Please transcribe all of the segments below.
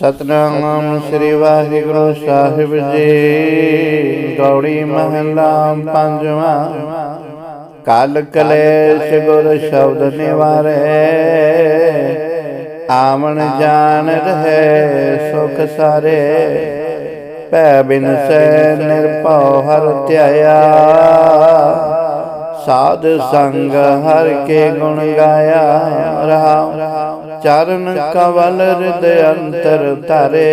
ਸਤਨਾਮ ਸ੍ਰੀ ਵਾਹਿਗੁਰੂ ਸਾਹਿਬ ਜੀ। ਗੌੜੀ ਮਹਲਾ ਪੰਜਵਾਂ। ਕਾਲ ਕਲੇਸ਼ ਗੁਰ ਸ਼ਬਦ ਨਿਵਾਰੇ। ਆਵਣ ਜਾਣ ਰਹੇ ਸੁਖ ਸਾਰੇ। ਭੈ ਬਿਨ ਸੈ ਨਿਰਭਉ ਹਰ ਧਿਆਇਆ। ਸਾਧ ਸੰਗ ਹਰ ਕੇ ਗੁਣ ਗਾਇਆ। ਰਹਾ ਚਰਨ ਕਵਲ ਹਿਰਦਿ ਅੰਤਰ ਧਰੇ।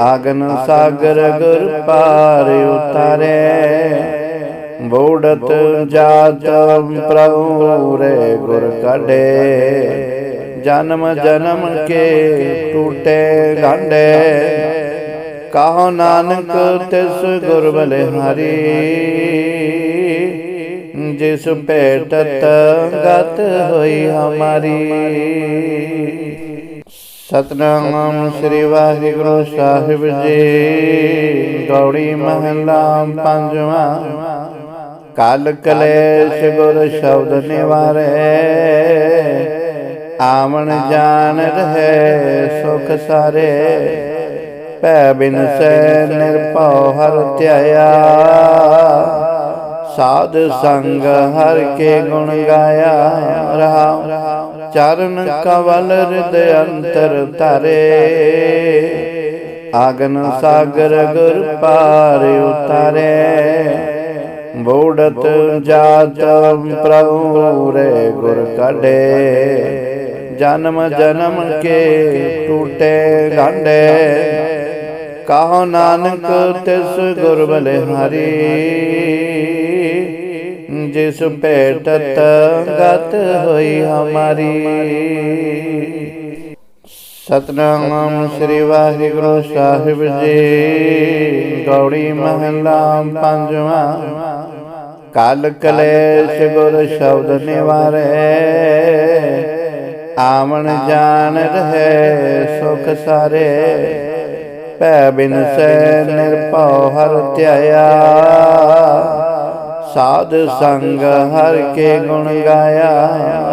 ਆਗਨ ਸਾਗਰ ਗੁਰ ਪਾਰ ਉਤਾਰੇ। ਬੋੜਤ ਜਾਤ ਪ੍ਰਭੂ ਰੇ ਗੁਰ ਕਢੇ। ਜਨਮ ਜਨਮ ਕੇ ਟੂਟੇ ਗਾਂਡੇ ਕਹੋ ਨਾਨਕ ਤਿਸ ਗੁਰ ਬਲਿਹਾਰੀ। ਜਿਸ ਭੇਟਤ ਗਤ ਹੋਈ ਹਮਾਰੀ। ਸਤਨਾਮ ਸ੍ਰੀ ਵਾਹਿਗੁਰੂ ਸਾਹਿਬ ਜੀ। ਗੌੜੀ ਮਹਲਾ ਪੰਜਵਾਂ। ਕਲ ਕਲੇਸ਼ ਗੁਰ ਸ਼ਬਦ ਨਿਵਾਰੇ। ਆਵਣ ਜਾਣ ਰਹੇ ਸੁਖ ਸਾਰੇ। ਭੈ ਬਿਨ ਸੈ ਨਿਰਭਉ ਹਰ ਧਿਆਇਆ ਸਾਧ ਸੰਗ ਹਰ ਕੇ ਗੁਣ ਗਾਇਆ ਰਹਾ ਚਰਨ ਕਵਲ ਹਿਰਦਿ ਅੰਤਰ ਧਰੇ। ਆਗਨ ਸਾਗਰ ਗੁਰ ਪਾਰ ਉਤਾਰੇ। ਬੋੜਤ ਜਾਤ ਪ੍ਰਭੂ ਰੇ ਗੁਰ ਕਢੇ। ਜਨਮ ਜਨਮ ਕੇ ਟੂਟੇ ਗਾਂਡੇ ਕਹੋ ਨਾਨਕ ਤਿਸ ਗੁਰ ਬਲਿਹਾਰੀ ਜਿਸ ਭੇਟਤ ਗਤ ਹੋਈ ਹਮਾਰੀ। ਸਤਨਾਮ ਸ੍ਰੀ ਵਾਹਿਗੁਰੂ ਸਾਹਿਬ ਜੀ। ਗੌੜੀ ਮਹਲਾ ਪੰਜਵਾਂ। ਕਲ ਕਲੇਸ਼ ਗੁਰ ਸ਼ਬਦ ਨਿਵਾਰੇ। ਆਵਣ ਜਾਣ ਰਹੇ ਸੁਖ ਸਾਰੇ। ਭੈ ਬਿਨ ਸੈ ਨਿਰਭਉ ਹਰ ਧਿਆਇਆ। ਸਾਧ ਸੰਗ ਹਰ ਕੇ ਗੁਣ ਗਾਇਆ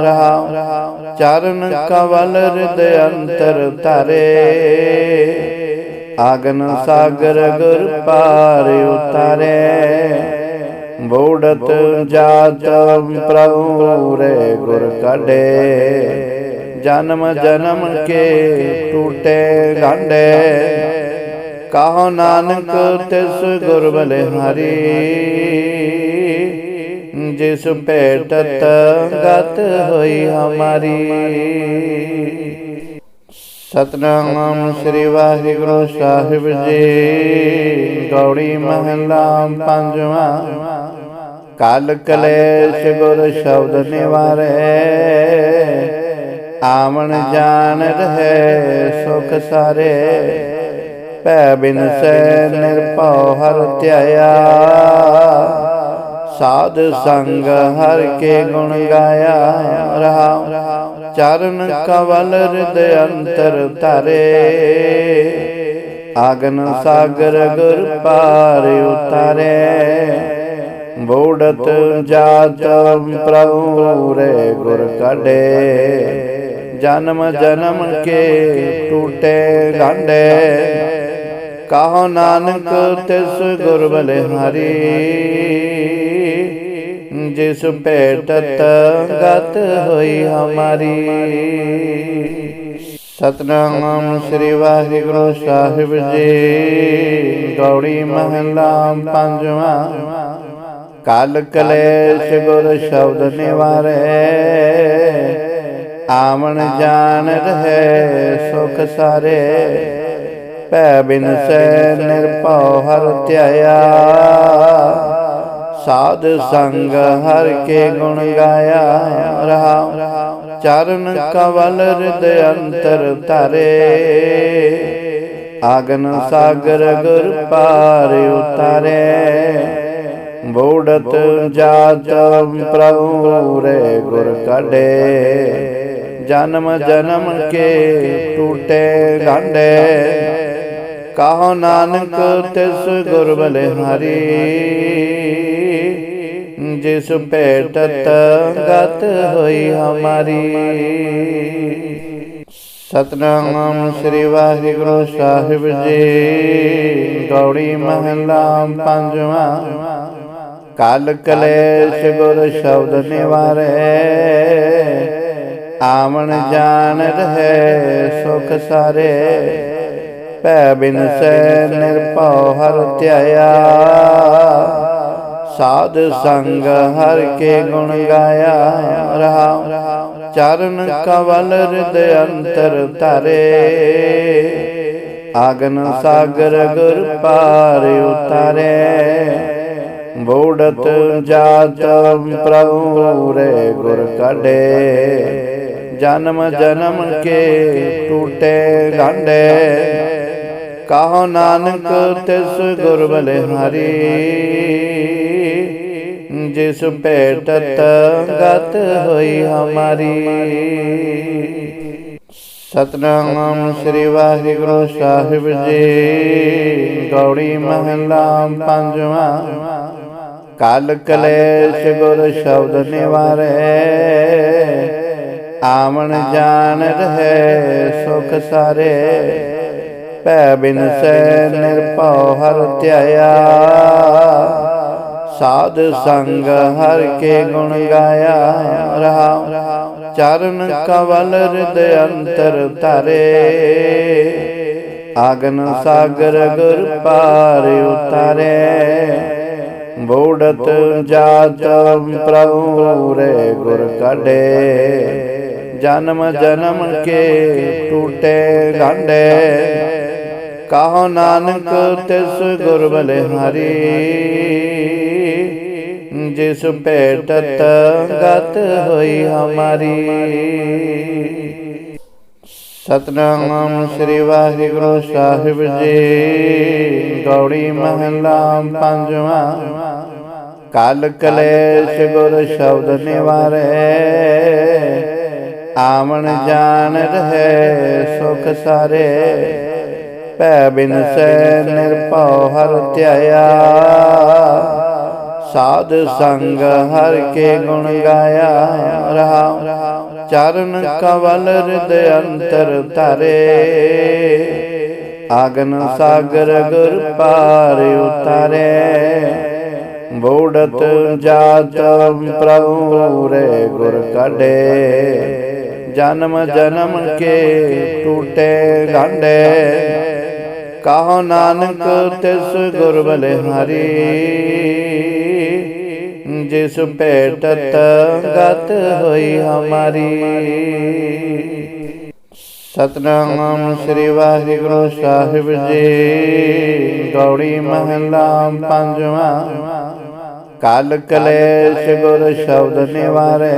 ਰਹਾ ਚਰਨ ਕਵਲ ਹਿਰਦਿ ਅੰਤਰ ਧਰੇ। ਆਗਨ ਸਾਗਰ ਗੁਰ ਪਾਰ ਉਤਾਰੇ। ਬੋੜਤ ਜਾਤ ਪ੍ਰਭੂ ਰੇ ਗੁਰ ਕਢੇ। ਜਨਮ ਜਨਮ ਕੇ ਟੂਟੇ ਗਾਂਡੇ। ਕਹੋ ਨਾਨਕ ਤਿਸ ਗੁਰ ਬਲਿਹਾਰੀ ਜਿਸ ਭੇਟਤ ਗਤ ਹੋਈ ਹਮਾਰੀ। ਸਤਨਾਮ ਸ੍ਰੀ ਵਾਹਿਗੁਰੂ ਸਾਹਿਬ ਜੀ। ਗੌੜੀ ਮਹਲਾ ਪੰਜਵਾਂ। ਕਲ ਕਲੇਸ਼ ਗੁਰ ਸ਼ਬਦ ਨਿਵਾਰੇ। ਆਵਣ ਜਾਣ ਰਹੇ ਸੁਖ ਸਾਰੇ। ਭੈ ਬਿਨ ਸੈ ਨਿਰਭਉ ਹਰ ਧਿਆਇਆ। ਸਾਧ ਸੰਗ ਹਰ ਕੇ ਗੁਣ ਗਾਇਆ ਰਹਾ ਚਰਨ ਕਵਲ ਹਿਰਦਿ ਅੰਤਰ ਧਰੇ। ਆਗਨ ਸਾਗਰ ਗੁਰ ਪਾਰ ਉਤਾਰੇ। ਬੋੜਤ ਜਾਤ ਪ੍ਰਭੂ ਰੇ ਗੁਰ ਕਢੇ। ਜਨਮ ਜਨਮ ਕੇ ਟੂਟੇ ਗਾਂਡੇ ਕਹੋ ਨਾਨਕ ਤਿਸ ਗੁਰ ਬਲਿਹਾਰੀ। ਜਿਸ ਭੇਟਤ ਗਤ ਹੋਈ ਹਮਾਰੀ। ਸਤਨਾਮ ਸ੍ਰੀ ਵਾਹਿਗੁਰੂ ਸਾਹਿਬ ਜੀ। ਗੌੜੀ ਮਹਲਾ ਪੰਜਵਾਂ। ਕਲ ਕਲੇਸ਼ ਗੁਰ ਸ਼ਬਦ ਨਿਵਾਰੇ। ਆਵਣ ਜਾਣ ਰਹੇ ਸੁਖ ਸਾਰੇ। ਭੈ ਬਿਨ ਸੈ ਨਿਰਭਉ ਹਰ ਧਿਆਇਆ। ਸਾਧ ਸੰਗ ਹਰ ਕੇ ਗੁਣ ਗਾਇਆ ਰਹਾ ਚਰਨ ਕਵਲ ਹਿਰਦਿ ਅੰਤਰ ਧਰੇ। ਆਗਨ ਸਾਗਰ ਗੁਰ ਪਾਰ ਉਤਾਰੇ। ਬੋੜਤ ਜਾਤ ਪ੍ਰਭੂ ਰੇ ਗੁਰ ਕਢੇ। ਜਨਮ ਜਨਮ ਕੇ ਟੂਟੇ ਗਾਂਡੇ। ਕਾਹੋ ਨਾਨਕ ਤਿਸ ਗੁਰ ਬਲਿਹਾਰੀ ਜਿਸ ਭੇਟਤ ਗਤ ਹੋਈ ਹਮਾਰੀ। ਸਤਨਾਮ ਸ੍ਰੀ ਵਾਹਿਗੁਰੂ ਸਾਹਿਬ ਜੀ। ਗੌੜੀ ਮਹਲਾ ਪੰਜਵਾਂ। ਕਲ ਕਲੇਸ਼ ਗੁਰ ਸ਼ਬਦ ਨਿਵਾਰੇ। ਆਵਣ ਜਾਣ ਰਹੇ ਸੁਖ ਸਾਰੇ। ਭੈ ਬਿਨ ਸੈ ਨਿਰਭਉ ਹਰ ਧਿਆਇਆ। ਸਾਧ ਸੰਗ ਹਰ ਕੇ ਗੁਣ ਗਾਇਆ ਰਹਾ ਚਰਨ ਕਵਲ ਹਿਰਦੈ ਅੰਤਰ ਧਰੇ। ਆਗਨ ਸਾਗਰ ਗੁਰ ਪਾਰ ਉਤਾਰੇ। ਬੋੜਤ ਜਾਤ ਪ੍ਰਭੂ ਰੇ ਗੁਰ ਕਢੇ। ਜਨਮ ਜਨਮ ਕੇ ਟੂਟੇ ਗਾਂਡੇ ਕਹੋ ਨਾਨਕ ਤਿਸ ਗੁਰ ਬਲਿਹਾਰੀ ਜਿਸ ਭੇਟਤ ਗਤ ਹੋਈ ਹਮਾਰੀ। ਸਤਨਾਮ ਸ੍ਰੀ ਵਾਹਿਗੁਰੂ ਸਾਹਿਬ ਜੀ। ਗੌੜੀ ਮਹਲਾ ਪੰਜਵਾਂ। ਕਲ ਕਲੇਸ਼ ਗੁਰ ਸ਼ਬਦ ਨਿਵਾਰੇ। ਆਵਣ ਜਾਣ ਰਹੇ ਸੁਖ ਸਾਰੇ। ਭੈ ਬਿਨ ਸੈ ਨਿਰਭਉ ਹਰ ਧਿਆਇਆ। ਸਾਧ ਸੰਗ ਹਰ ਕੇ ਗੁਣ ਗਾਇਆ ਰਹਾ ਚਰਨ ਕਵਲ ਹਿਰਦੈ ਅੰਤਰ ਧਰੇ। ਆਗਨ ਸਾਗਰ ਗੁਰ ਪਾਰ ਉਤਾਰੇ। ਬੋੜਤ ਜਾਤ ਪ੍ਰਭੂ ਰੇ ਗੁਰ ਕਢੇ। ਜਨਮ ਜਨਮ ਕੇ ਟੂਟੇ ਗਾਂਡੇ। ਕਹੋ ਨਾਨਕ ਤਿਸ ਗੁਰ ਬਲਿਹਾਰੀ। ਜਿਸ ਭੇਟਤ ਗਤ ਹੋਈ ਹਮਾਰੀ। ਸਤਨਾਮ ਸ੍ਰੀ ਵਾਹਿਗੁਰੂ ਸਾਹਿਬ ਜੀ। ਗੌੜੀ ਮਹਲਾ ਪੰਜਵਾਂ। ਕਲ ਕਲੇਸ਼ ਗੁਰ ਸ਼ਬਦ ਨਿਵਾਰੇ। ਆਵਣ ਜਾਣ ਰਹੇ ਸੁਖ ਸਾਰੇ। ਭੈ ਬਿਨ ਸੈ ਨਿਰਭਉ ਹਰ ਧਿਆਇਆ। ਸਾਧ ਸੰਗ ਹਰ ਕੇ ਗੁਣ ਗਾਇਆ ਰਹਾ ਚਰਨ ਕਵਲ ਹਿਰਦੈ ਅੰਤਰ ਧਰੇ। ਆਗਨ ਸਾਗਰ ਗੁਰ ਪਾਰ ਉਤਾਰੇ। ਬੋੜਤ ਜਾਤ ਪ੍ਰਭੂ ਰੇ ਗੁਰ ਕਢੇ। ਜਨਮ ਜਨਮ ਕੇ ਟੂਟੇ ਗਾਂਡੇ। ਕਾਹੋ ਨਾਨਕ ਤਿਸ ਗੁਰ ਬਲਿਹਾਰੀ ਜਿਸ ਭੇਟਤ ਗਤ ਹੋਈ ਹਮਾਰੀ। ਸਤਨਾਮ ਸ੍ਰੀ ਵਾਹਿਗੁਰੂ ਸਾਹਿਬ ਜੀ। ਗੌੜੀ ਮਹਲਾ ਪੰਜਵਾਂ। ਕਲ ਕਲੇਸ਼ ਗੁਰ ਸ਼ਬਦ ਨਿਵਾਰੇ।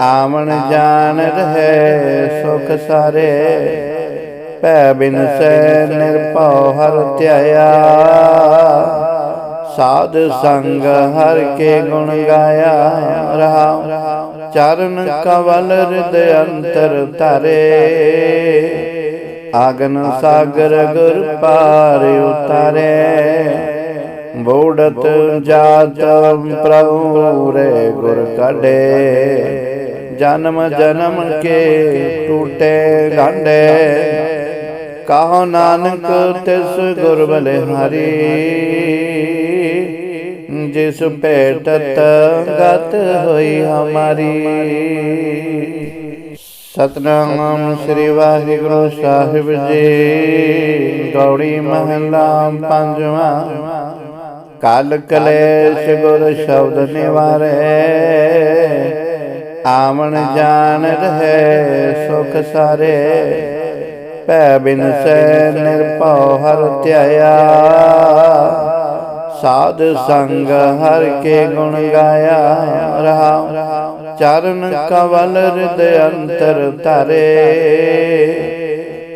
ਆਵਣ ਜਾਣ ਰਹੇ ਸੁਖ ਸਾਰੇ। ਭੈ ਬਿਨ ਸੈ ਨਿਰਭਉ ਹਰ ਧਿਆਇਆ। ਸਾਧ ਸੰਗ ਹਰ ਕੇ ਗੁਣ ਗਾਇਆ ਰਹਾ ਚਰਨ ਕਵਲ ਹਿਰਦੈ ਅੰਤਰ ਧਰੇ। ਆਗਨ ਸਾਗਰ ਗੁਰ ਪਾਰ ਉਤਾਰੇ। ਬੋੜਤ ਜਾਤ ਪ੍ਰਭੂ ਰੇ ਗੁਰ ਕਢੇ। ਜਨਮ ਜਨਮ ਕੇ ਟੂਟੇ ਗਾਂਡੇ। ਕਹੋ ਨਾਨਕ ਤਿਸ ਗੁਰ ਬਲਿਹਾਰੀ ਜਿਸ ਭੇਟਤ ਗਤ ਹੋਈ ਹਮਾਰੀ। ਸਤਨਾਮ ਸ੍ਰੀ ਵਾਹਿਗੁਰੂ ਸਾਹਿਬ ਜੀ। ਗੌੜੀ ਮਹਲਾ ਪੰਜਵਾਂ। ਕਲ ਕਲੇਸ਼ ਗੁਰ ਸ਼ਬਦ ਨਿਵਾਰੇ। ਆਵਣ ਜਾਣ ਰਹੇ ਸੁਖ ਸਾਰੇ। ਭੈ ਬਿਨ ਸੈ ਨਿਰਭਉ ਹਰ ਧਿਆਇਆ। ਸਾਧ ਸੰਗ ਹਰ ਕੇ ਗੁਣ ਗਾਇਆ ਰਹਾ ਚਰਨ ਕਵਲ ਹਿਰਦੈ ਅੰਤਰ ਧਰੇ।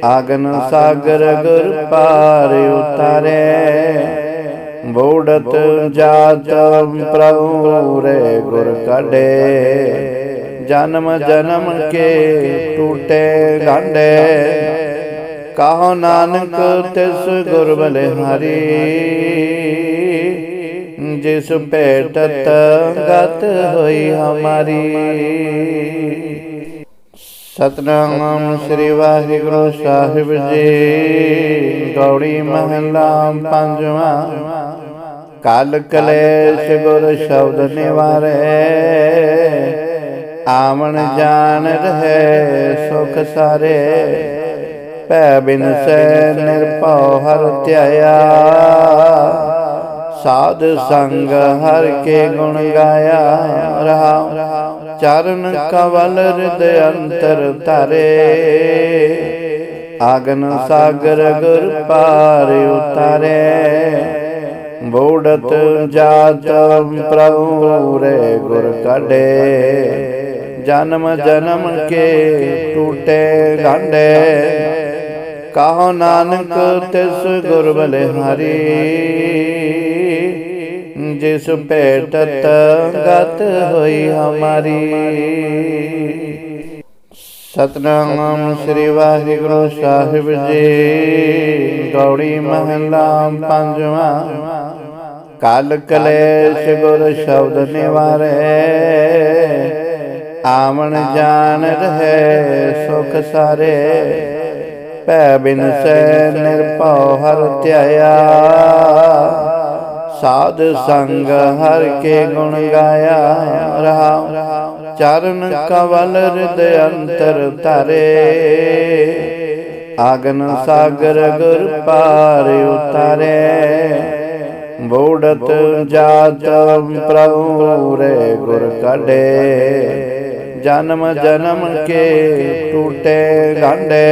ਆਗਨ ਸਾਗਰ ਗੁਰ ਪਾਰ ਉਤਾਰੇ। ਬੋੜਤ ਜਾਤ ਪ੍ਰਭੂ ਰੇ ਗੁਰ ਕਢੇ। ਜਨਮ ਜਨਮ ਕੇ ਟੂਟੇ ਗਾਂਡੇ ਕਾਹੋ ਨਾਨਕ ਤਿਸ ਗੁਰ ਬਲਿਹਾਰੀ। ਜਿਸ ਭੇਟਤ ਗਤ ਹੋਈ ਹਮਾਰੀ। ਸਤਨਾਮ ਸ੍ਰੀ ਵਾਹਿਗੁਰੂ ਸਾਹਿਬ ਜੀ। ਗੌੜੀ ਮਹਲਾ ਪੰਜਵਾਂ। ਕਲ ਕਲੇਸ਼ ਗੁਰ ਸ਼ਬਦ ਨਿਵਾਰੇ। ਆਵਣ ਜਾਣ ਰਹੇ ਸੁਖ ਸਾਰੇ। ਭੈ ਬਿਨ ਸੈ ਨਿਰਭਉ ਹਰ ਧਿਆਇਆ। ਸਾਧ ਸੰਗ ਹਰ ਕੇ ਗੁਣ ਗਾਇਆ ਰਹਾ ਚਰਨ ਕਵਲ ਹਿਰਦੈ ਅੰਤਰ ਧਰੇ। ਆਗਨ ਸਾਗਰ ਗੁਰ ਪਾਰ ਉਤਾਰੇ। ਬੋੜਤ ਜਾਤ ਪ੍ਰਭੂ ਰੇ ਗੁਰ ਕਢੇ। ਜਨਮ ਜਨਮ ਕੇ ਟੂਟੇ ਗਾਂਡੇ। ਕਹੋ ਨਾਨਕ ਤਿਸ ਗੁਰ ਬਲਿਹਾਰੀ। ਜਿਸ ਭੇਟਤ ਗਤ ਹੋਈ ਹਮਾਰੀ। ਸਤਨਾਮ ਸ੍ਰੀ ਵਾਹਿਗੁਰੂ ਸਾਹਿਬ ਜੀ। ਗੌੜੀ ਮਹਲਾ ਪੰਜਵਾਂ। ਕਾਲ ਕਲੇਸ਼ ਗੁਰ ਸ਼ਬਦ ਨਿਵਾਰੇ। ਆਵਣ ਜਾਣ ਰਹੇ ਸੁਖ ਸਾਰੇ। ਭੈ ਬਿਨ ਸੈ ਨਿਰਭਉ ਹਰ ਧਿਆਇਆ। ਸਾਧ ਸੰਗ ਹਰ ਕੇ ਗੁਣ ਗਾਇਆ ਰਹਾ ਚਰਨ ਕਵਲ ਹਿਰਦੈ ਅੰਤਰ ਧਰੇ। ਆਗਨ ਸਾਗਰ ਗੁਰ ਪਾਰ ਉਤਾਰੇ। ਬੋੜਤ ਜਾਤ ਪ੍ਰਭੂ ਰੇ ਗੁਰ ਕਢੇ। ਜਨਮ ਜਨਮ ਕੇ ਟੂਟੇ ਗਾਂਡੇ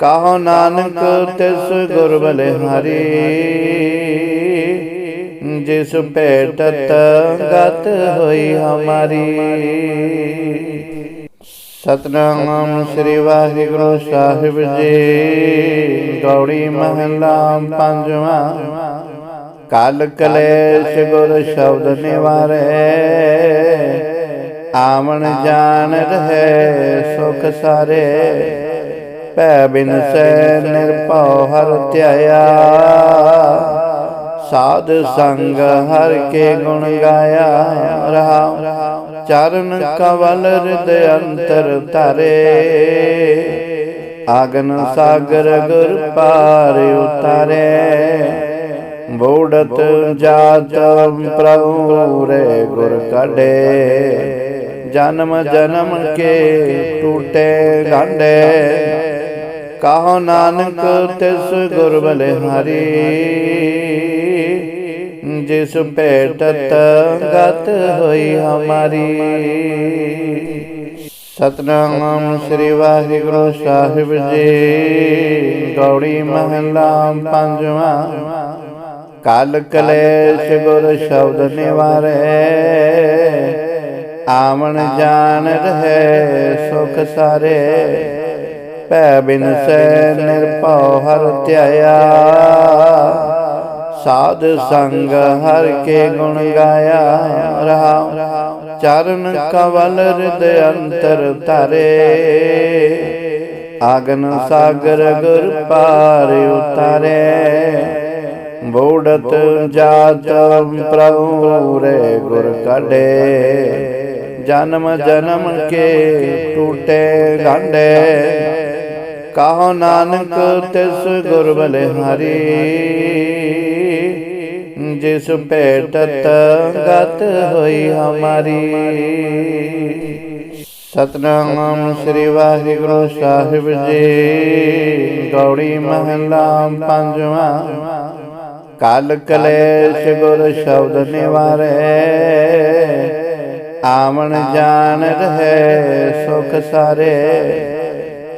ਕਾਹੋ ਨਾਨਕ ਤਿਸ ਗੁਰ ਬਲਿਹਾਰੀ ਜਿਸ ਭੇਟਤ ਗਤ ਹੋਈ ਹਮਾਰੀ। ਸਤਨਾਮ ਸ੍ਰੀ ਵਾਹਿਗੁਰੂ ਸਾਹਿਬ ਜੀ। ਗੌੜੀ ਮਹਲਾ ਪੰਜਵਾਂ। ਕਲ ਕਲੇਸ਼ ਗੁਰ ਸ਼ਬਦ ਨਿਵਾਰੇ। ਆਵਣ ਜਾਣ ਰਹੇ ਸੁਖ ਸਾਰੇ। ਭੈ ਬਿਨ ਸੈ ਨਿਰਭਉ ਹਰ ਧਿਆਇਆ। ਸਾਧ ਸੰਗ ਹਰ ਕੇ ਗੁਣ ਗਾਇਆ ਰਹਾ ਚਰਨ ਕਵਲ ਹਿਰਦੈ ਅੰਤਰ ਧਰੇ। ਆਗਨ ਸਾਗਰ ਗੁਰ ਪਾਰ ਉਤਾਰੇ। ਬੋੜਤ ਜਾਤ ਪ੍ਰਭੂ ਰੇ ਗੁਰ ਕਢੇ। ਜਨਮ ਜਨਮ ਕੇ ਟੂਟੇ ਗਾਂਡੇ। ਕਹੋ ਨਾਨਕ ਤਿਸ ਗੁਰ ਬਲਿਹਾਰੀ। ਜਿਸ ਭੇਟਤ ਗਤ ਹੋਈ ਹਮਾਰੀ। ਸਤਨਾਮ ਸ੍ਰੀ ਵਾਹਿਗੁਰੂ ਸਾਹਿਬ ਜੀ। ਗੌੜੀ ਮਹਲਾ ਪੰਜਵਾਂ। ਕਲ ਕਲੇਸ਼ ਗੁਰ ਸ਼ਬਦ ਨਿਵਾਰੇ। ਆਵਣ ਜਾਣ ਰਹੇ ਸੁਖ ਸਾਰੇ। ਭੈ ਬਿਨ ਸੈ ਨਿਰਭਉ ਹਰ ਧਿਆਇਆ। ਸਾਧ ਸੰਗ ਹਰ ਕੇ ਗੁਣ ਗਾਇਆ ਰਹਾ ਚਰਨ ਕਵਲ ਹਿਰਦੈ ਅੰਤਰ ਧਰੇ। ਆਗਨ ਸਾਗਰ ਗੁਰ ਪਾਰ ਉਤਾਰੇ। ਬੋੜਤ ਜਾਤ ਪ੍ਰਭੂ ਰੇ ਗੁਰ ਕਢੇ। ਜਨਮ ਜਨਮ ਕੇ ਟੂਟੇ ਗਾਂਡੇ ਕਹੋ ਨਾਨਕ ਤਿਸ ਗੁਰ ਬਲਿਹਾਰੀ ਜਿਸ ਭੇਟਤ ਗਤ ਹੋਈ ਹਮਾਰੀ। ਸਤਨਾਮ ਸ੍ਰੀ ਵਾਹਿਗੁਰੂ ਸਾਹਿਬ ਜੀ। ਗੌੜੀ ਮਹਲਾ ਪੰਜਵਾਂ। ਕਾਲ ਕਲੇਸ਼ ਗੁਰ ਸ਼ਬਦ ਨਿਵਾਰੇ। ਆਵਣ ਜਾਣ ਰਹੇ ਸੁਖ ਸਾਰੇ।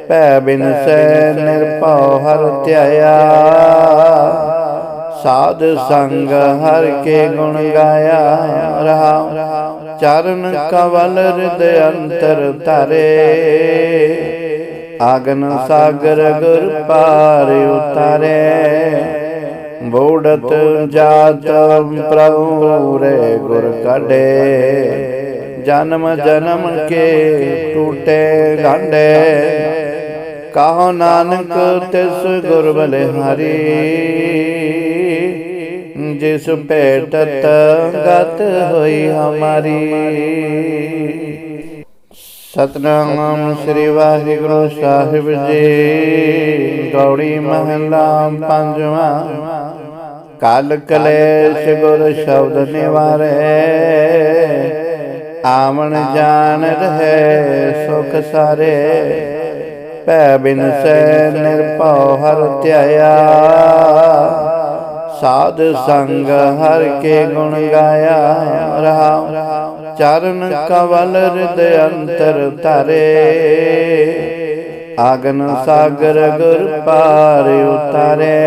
ਭੈ ਬਿਨ ਸੈ ਨਿਰਭਉ ਹਰ ਧਿਆਇਆ। ਸਾਧ ਸੰਗ ਹਰ ਕੇ ਗੁਣ ਗਾਇਆ ਰਹਾ ਚਰਨ ਕਵਲ ਹਿਰਦੈ ਅੰਤਰ ਧਰੇ। ਆਗਨ ਸਾਗਰ ਗੁਰ ਪਾਰ ਉਤਾਰੇ। ਬੋੜਤ ਜਾਤ ਪ੍ਰਭੂ ਰੇ ਗੁਰ ਕਢੇ। ਜਨਮ ਜਨਮ ਕੇ ਟੂਟੇ ਗਾਂਡੇ ਕਾਹੋ ਨਾਨਕ ਤਿਸ ਗੁਰ ਬਲਿਹਾਰੀ। ਜਿਸ ਭੇਟਤ ਗਤ ਹੋਈ ਹਮਾਰੀ। ਸਤਨਾਮ ਸ੍ਰੀ ਵਾਹਿਗੁਰੂ ਸਾਹਿਬ ਜੀ। ਗੌੜੀ ਮਹਲਾ ਪੰਜਵਾਂ। ਕਾਲ ਕਲੇਸ਼ ਗੁਰ ਸ਼ਬਦ ਨਿਵਾਰੇ। ਆਵਣ ਜਾਣ ਰਹੇ ਸੁਖ ਸਾਰੇ। ਭੈ ਬਿਨ ਸੈ ਨਿਰਭਉ ਹਰ ਧਿਆਇਆ। ਸਾਧ ਸੰਗ ਹਰ ਕੇ ਗੁਣ ਗਾਇਆ ਰਹਾ ਚਰਨ ਕਵਲ ਹਿਰਦਿ ਅੰਤਰ ਧਰੇ। ਆਗਨ ਸਾਗਰ ਗੁਰ ਪਾਰ ਉਤਾਰੇ।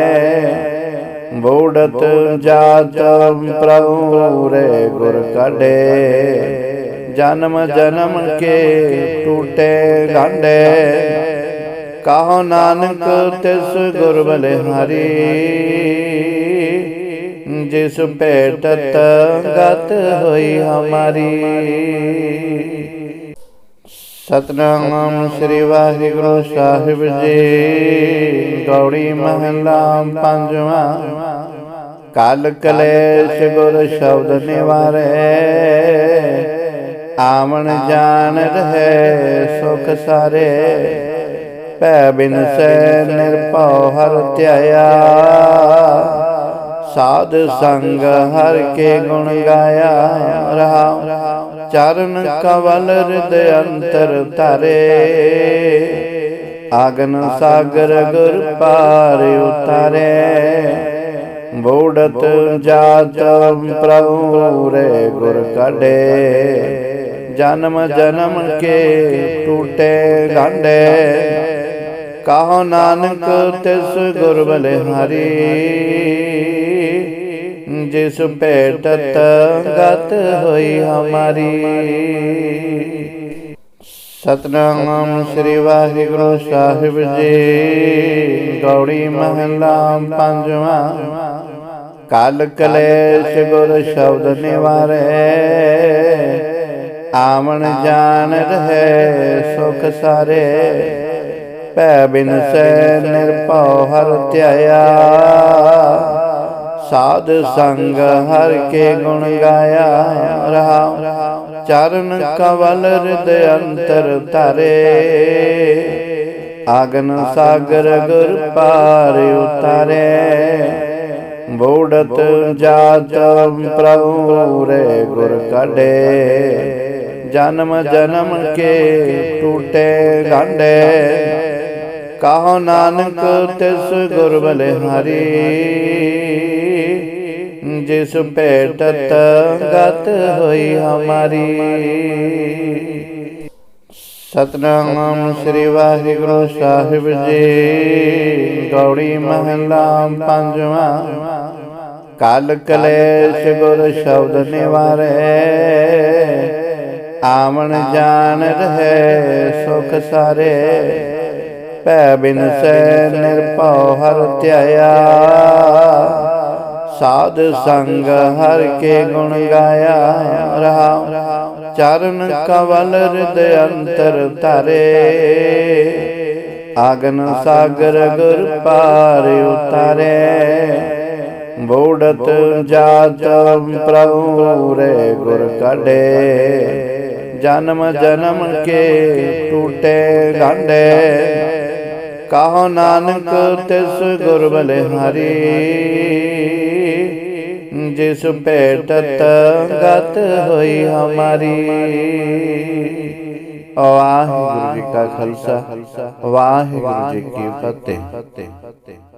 ਬੋੜਤ ਜਾਤ ਪ੍ਰਭੂ ਰੇ ਗੁਰ ਕਢੇ। ਜਨਮ ਜਨਮ ਕੇ ਟੂਟੇ ਗਾਂਡੇ। ਕਹੋ ਨਾਨਕ ਤਿਸ ਗੁਰ ਬਲਿਹਾਰੀ। ਜਿਸ ਭੇਟਤ ਗਤ ਹੋਈ ਹਮਾਰੀ। ਸਤਨਾਮ ਸ੍ਰੀ ਵਾਹਿਗੁਰੂ ਸਾਹਿਬ ਜੀ। ਗੌੜੀ ਮਹਲਾ ਪੰਜਵਾਂ। ਕਲ ਕਲੇਸ਼ ਗੁਰ ਸ਼ਬਦ ਨਿਵਾਰੇ। ਆਵਣ ਜਾਣ ਰਹੇ ਸੁਖ ਸਾਰੇ। ਭੈ ਬਿਨ ਸੈ ਨਿਰਭਉ ਹਰ ਧਿਆਇਆ। ਸਾਧ ਸੰਗ ਹਰ ਕੇ ਗੁਣ ਗਾਇਆ ਰਹਾ ਚਰਨ ਕਵਲ ਹਿਰਦਿ ਅੰਤਰ ਧਰੇ। ਆਗਨ ਸਾਗਰ ਗੁਰ ਪਾਰ ਉਤਾਰੇ। ਬੋੜਤ ਜਾਤ ਪ੍ਰਭੂ ਰੇ ਗੁਰ ਕਢੇ। ਜਨਮ ਜਨਮ ਕੇ ਟੂਟੇ ਗਾਂਡੇ। ਕਹੋ ਨਾਨਕ ਤਿਸ ਗੁਰ ਬਲਿਹਾਰੀ। ਜਿਸ ਭੇਟਤ ਗਤ ਹੋਈ ਹਮਾਰੀ। ਸਤਨਾਮ ਸ੍ਰੀ ਵਾਹਿਗੁਰੂ ਸਾਹਿਬ ਜੀ। ਗੌੜੀ ਮਹਲਾ ਪੰਜਵਾਂ। ਕਲ ਕਲੇਸ਼ ਗੁਰ ਸ਼ਬਦ ਨਿਵਾਰੇ। ਆਵਣ ਜਾਣ ਰਹੇ ਸੁਖ ਸਾਰੇ। ਭੈ ਬਿਨ ਸੈ ਨਿਰਭਉ ਹਰ ਧਿਆਇਆ। ਸਾਧ ਸੰਗ ਹਰ ਕੇ ਗੁਣ ਗਾਇਆ ਰਹਾ ਚਰਨ ਕਵਲ ਹਿਰਦਿ ਅੰਤਰ ਧਰੇ। ਆਗਨ ਸਾਗਰ ਗੁਰ ਪਾਰ ਉਤਾਰੇ। ਬੋੜਤ ਜਾਤ ਪ੍ਰਭੂ ਰੇ ਗੁਰ ਕਢੇ। ਜਨਮ ਜਨਮ ਕੇ ਟੂਟੇ ਗਾਂਡੇ ਕਹੋ ਨਾਨਕ ਤਿਸ ਗੁਰ ਬਲਿਹਾਰੀ ਜਿਸ ਭੇਟਤ ਗਤ ਹੋਈ ਹਮਾਰੀ। ਸਤਨਾਮ ਸ੍ਰੀ ਵਾਹਿਗੁਰੂ ਸਾਹਿਬ ਜੀ। ਗੌੜੀ ਮਹਲਾ ਪੰਜਵਾਂ। ਕਲ ਕਲੇਸ਼ ਗੁਰ ਸ਼ਬਦ ਨਿਵਾਰੇ। ਆਵਣ ਜਾਣ ਰਹੇ ਸੁਖ ਸਾਰੇ। ਭੈ ਬਿਨ ਸੈ ਨਿਰਭਉ ਹਰ ਧਿਆਇਆ। ਸਾਧ ਸੰਗ ਹਰ ਕੇ ਗੁਣ ਗਾਇਆ ਰਹਾ ਚਰਨ ਕਵਲ ਹਿਰਦਿ ਅੰਤਰ ਧਰੇ। ਆਗਨ ਸਾਗਰ ਗੁਰ ਪਾਰ ਉਤਾਰੇ। ਬੋੜਤ ਜਾਤ ਪ੍ਰਭੂ ਰੇ ਗੁਰ ਕਢੇ। ਜਨਮ ਜਨਮ ਕੇ ਟੂਟੇ ਗਾਂਡੇ ਕਹੋ ਨਾਨਕ ਤਿਸ ਗੁਰ ਬਲਿਹਾਰੀ ਜਿਸ ਭੇਟਤ ਗਤ ਹੋਈ ਹਮਾਰੀ। ਵਾਹਿਗੁਰੂ ਜੀ ਕਾ ਖਾਲਸਾ। ਵਾਹਿਗੁਰੂ ਜੀ ਕੀ ਫਤਿਹ।